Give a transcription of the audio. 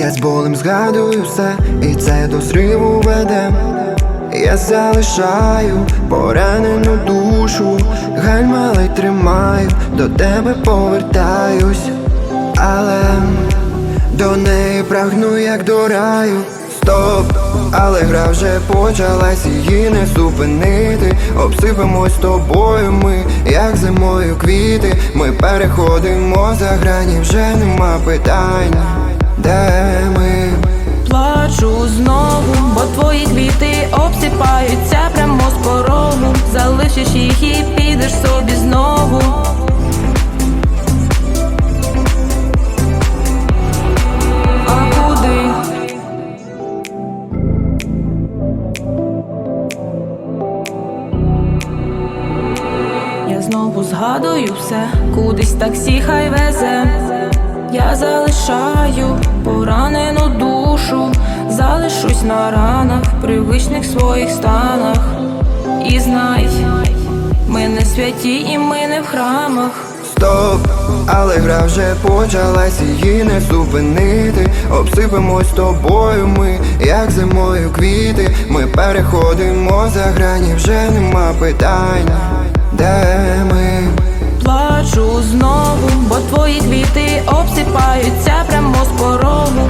Я з болем згадую все, і це до зриву веде. Я залишаю поранену душу, гальма ледь тримаю, до тебе повертаюсь, але до неї прагну, як до раю. Стоп, але гра вже почалась, її не зупинити. Обсипемось тобою ми, як зимою квіти. Ми переходимо за грані, вже нема питань, Знову згадую все, кудись таксі хай везе. Я залишаю поранену душу, залишусь на ранах, привичних своїх станах. І знай, ми не святі і ми не в храмах. Стоп, але гра вже почалась, її не зупинити. Обсипемось тобою ми, як зимою квіти. Ми переходимо за грані, вже нема питань, де ми. Плачу знову, бо твої квіти обсипаються прямо з порогу.